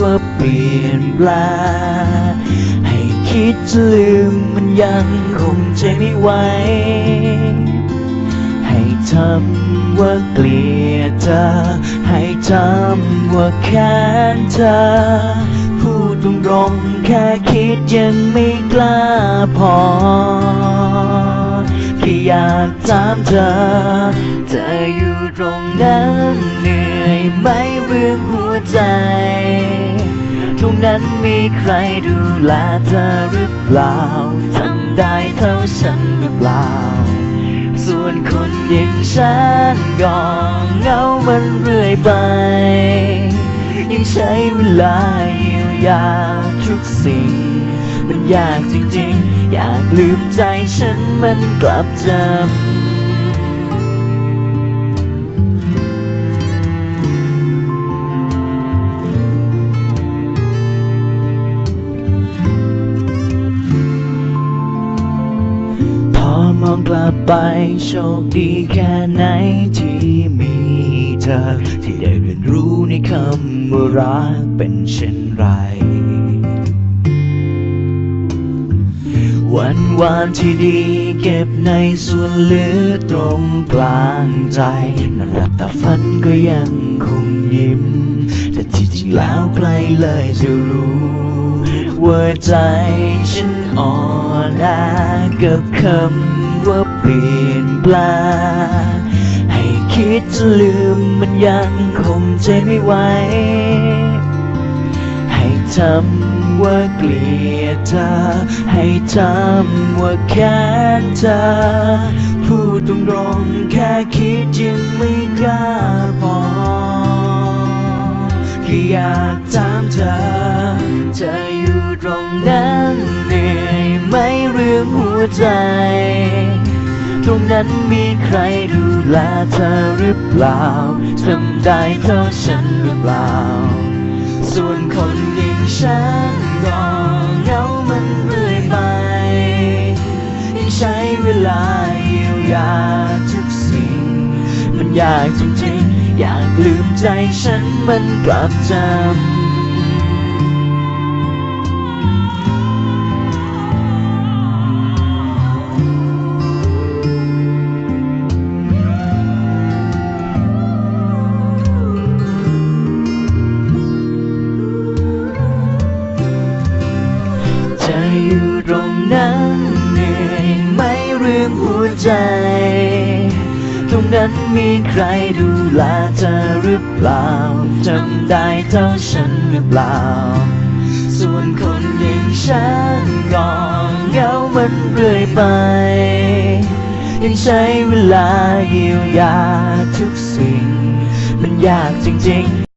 ว่าเปลี่ยนแปลงให้คิดจะลืมมันยังคงใจไม่ไหว ให้ทำว่าเกลียดเธอ ให้ทำว่าแค้นเธอ พูดตรงๆแค่คิดยังไม่กล้าพอแค่อยากถามเธอ เธออยู่ตรงนั้นเหนื่อยไหมเรื่องหัวใจ ตรงนั้นมีใครดูแลเธอหรือเปล่าทำได้เท่าฉันหรือเปล่า ส่วนคนอย่างฉันก็เหงามันเรื่อยไป ยังใช้เวลาเยียวยาทุกสิ่ง มันยากจริงๆ อยากลืมใจฉันมันกลับจำ มองกลับไปโชคดีแค่ไหนที่มีเธอ ที่ได้เรียนรู้ในคำว่ารักเป็นเช่นไร วันวานที่ดีเก็บในส่วนลือตรงกลางใจนอนหลับตาฝันก็ยังคงยิ้ม แต่ที่จริงแล้วใครเลยจะรู้ว่าใจฉันอ่อนแอกับคำ ว่าเปลี่ยนแปลงให้คิดจะลืมมันยังคงใจไม่ไหว ให้ทำว่าเกลียดเธอ ให้ทำว่าแค้นเธอ พูดตรงๆแค่คิดยังไม่กล้าพอแค่อยากถามเธอ เธออยู่ตรงนั้นเหนื่อยไหมเรื่องหัวใจ ตรงนั้นมีใครดูแลเธอหรือเปล่าทำได้เท่าฉันหรือเปล่า ส่วนคนอย่างฉันก็เหงามันเรื่อยไปยังใช้เวลาเยียวยาทุกสิ่ง มันยากจริงๆ อยากลืมใจฉันมันกลับจำ ใจ ตรงนั้นมีใครดูแลเธอหรือเปล่าจำได้เท่าฉันหรือเปล่า ส่วนคนอย่างฉันก็เหงามันเรื่อยไป ยังใช้เวลาเยียวยาทุกสิ่ง มันยากจริง